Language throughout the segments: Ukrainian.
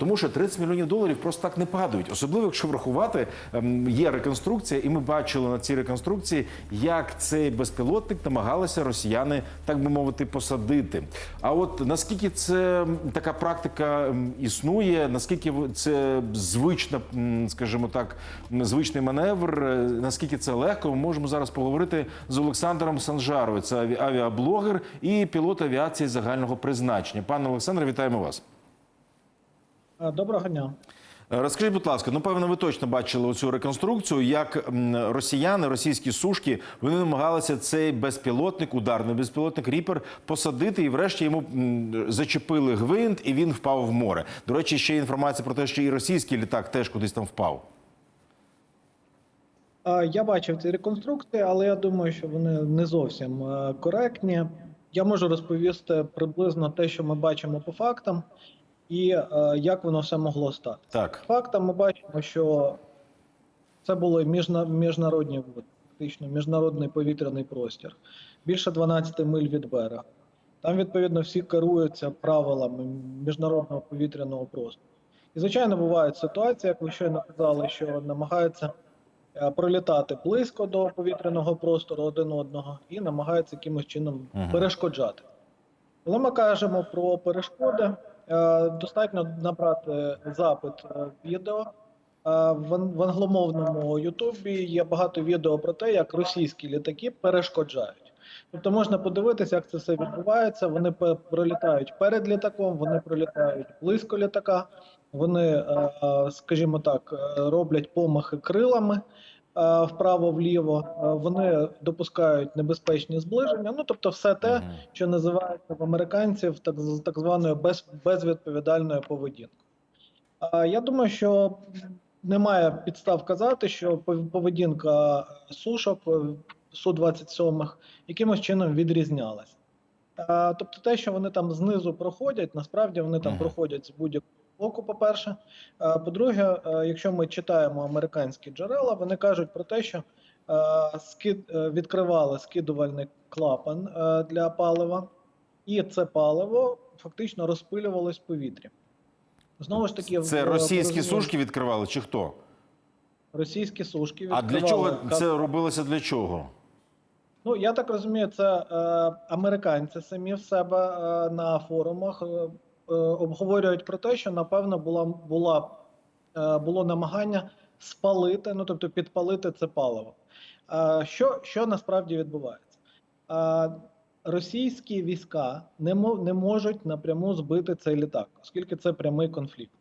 Тому що 30 мільйонів доларів просто так не падають, особливо якщо врахувати, ем, є реконструкція, і ми бачили на цій реконструкції, як цей безпілотник намагалися росіяни, так би мовити, посадити. А от наскільки це така практика існує, наскільки це звична, скажімо так, звичний маневр, е, наскільки це легко, ми можемо зараз поговорити з Олександром Санжаровим. Це авіаблогер і пілот авіації загального призначення. Пане Олександре, вітаємо вас. Е, Доброго дня. Е, Розкажіть, будь ласка, ну певно, ви точно бачили оцю реконструкцію, як росіяни, російські сушки, вони намагалися цей безпілотник, ударний безпілотник Ріпер посадити, і врешті йому зачепили гвинт, і він впав в море. До речі, ще інформація про те, що і російський літак теж кудись там впав. Е, Я бачив ці реконструкції, але я думаю, що вони не зовсім коректні. Я можу розповісти приблизно те, що ми бачимо по фактам, і е, як воно все могло стати. Так, Фактам ми бачимо, що це були міжна- міжнародні води, фактично міжнародний повітряний простір, більше 12 миль від берега. Там, відповідно, всі керуються правилами міжнародного повітряного простору. І, звичайно, бувають ситуації, як ви щойно казали, що намагаються е, пролітати близько до повітряного простору один одного і намагаються якимось чином перешкоджати. Коли ми кажемо про перешкоди, достатньо набрати запит е, відео. Е, В англомовному Ютубі є багато відео про те, як російські літаки перешкоджають. Тобто можна подивитися, як це все відбувається. Вони пролітають перед літаком, вони пролітають близько літака, вони, е, е, скажімо так, е, роблять помахи крилами е, вправо-вліво, е, вони допускають небезпечні зближення. Ну тобто, все те, що називається в американців так, так званою без, безвідповідальною поведінкою. Я думаю, що немає підстав казати, що поведінка сушок е, Су-27 якимось чином відрізнялася. Тобто те, що вони там знизу проходять, насправді вони там проходять з будь-якого боку, по-перше. А, По-друге, е, якщо ми читаємо американські джерела, вони кажуть про те, що е, е, відкривали скидувальний клапан е, для палива, і це паливо фактично розпилювалось в повітрі. Знову ж таки, це в- російські сушки відкривали чи хто? російські сушки А для чого це робилося? Для чого? Ну я так розумію, це е, американці самі в себе е, на форумах е, е, обговорюють про те, що напевно була була е, було намагання спалити, ну тобто підпалити це паливо. Е, що, що насправді відбувається? Е, російські війська не, не можуть напряму збити цей літак, оскільки це прямий конфлікт.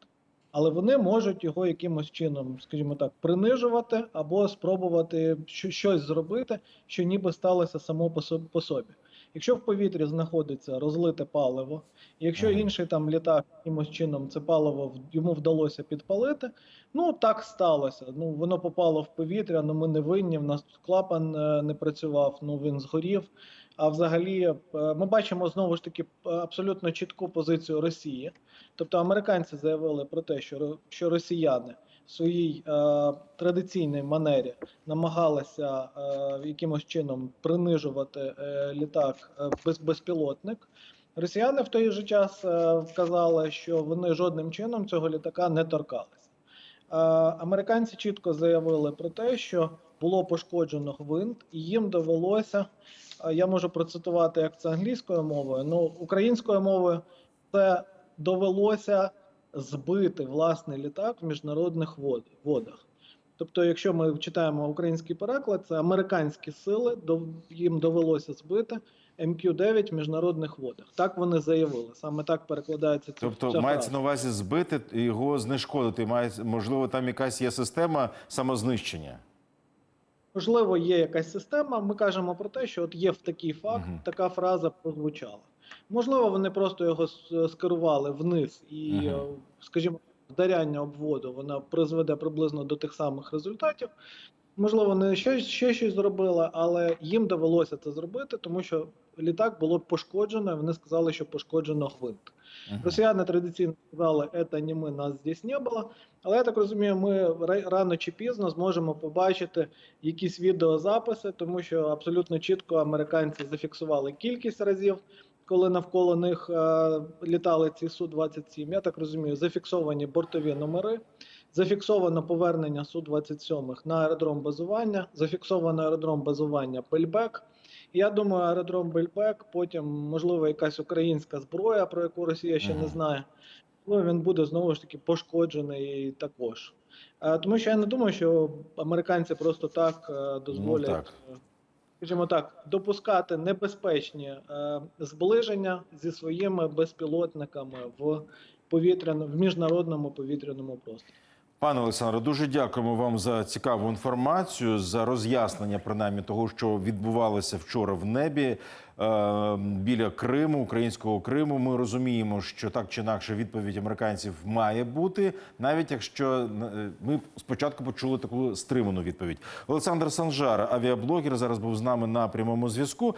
Але вони можуть його якимось чином, скажімо так, принижувати або спробувати щось зробити, що ніби сталося само по собі. Якщо в повітрі знаходиться розлите паливо, якщо інший там літак якимось чином це паливо йому вдалося підпалити, ну так сталося. Ну воно попало в повітря, ну ми не винні. В нас тут клапан е, не працював, ну він згорів. А взагалі, е, ми бачимо знову ж таки е, абсолютно чітку позицію Росії. Тобто американці заявили про те, що, що росіяни в своїй е, традиційній манері намагалися е, якимось чином принижувати е, літак е, без, безпілотник. Росіяни в той же час е, вказали, що вони жодним чином цього літака не торкалися. Е, американці чітко заявили про те, що було пошкоджено гвинт, і їм довелося. е, Я можу процитувати як це англійською мовою, ну українською мовою це довелося збити власний літак в міжнародних вод- водах. Тобто, якщо ми читаємо український переклад, це американські сили їм довелося збити МК-9 в міжнародних водах. Так вони заявили. Саме так перекладається ця Тобто ця мається фраза. на увазі збити і його знешкодити. Має можливо, там якась є система самознищення. Можливо, є якась система. Ми кажемо про те, що от є в такий факт, Мгм. така фраза прозвучала. Можливо, вони просто його скерували вниз, і, е, скажімо, вдаряння обводу вона призведе приблизно до тих самих результатів. Можливо, вони ще, ще щось зробили, але їм довелося це зробити, тому що літак було пошкоджено. і Вони сказали, що пошкоджено гвинт. Мгм. Росіяни традиційно сказали, це не ми, нас здесь не було. Але я так розумію, ми ра- рано чи пізно зможемо побачити якісь відеозаписи, тому що абсолютно чітко американці зафіксували кількість разів, коли навколо них е, літали ці Су-27, я так розумію, зафіксовані бортові номери, зафіксовано повернення Су-27 на аеродром базування, зафіксовано аеродром базування Бельбек. Я думаю, аеродром Бельбек, потім, можливо, якась українська зброя, про яку Росія ще не знає. Ну, він буде знову ж таки пошкоджений також. Е, Тому що я не думаю, що американці просто так е, дозволять, так. Скажімо так, допускати небезпечні е, зближення зі своїми безпілотниками в повітряно в міжнародному повітряному просторі. Пане Олександре, дуже дякуємо вам за цікаву інформацію, за роз'яснення принаймні того, що відбувалося вчора в небі е, біля Криму, українського Криму. Ми розуміємо, що так чи інакше відповідь американців має бути, навіть якщо е, ми спочатку почули таку стриману відповідь. Олександр Санжар, авіаблогер, зараз був з нами на прямому зв'язку.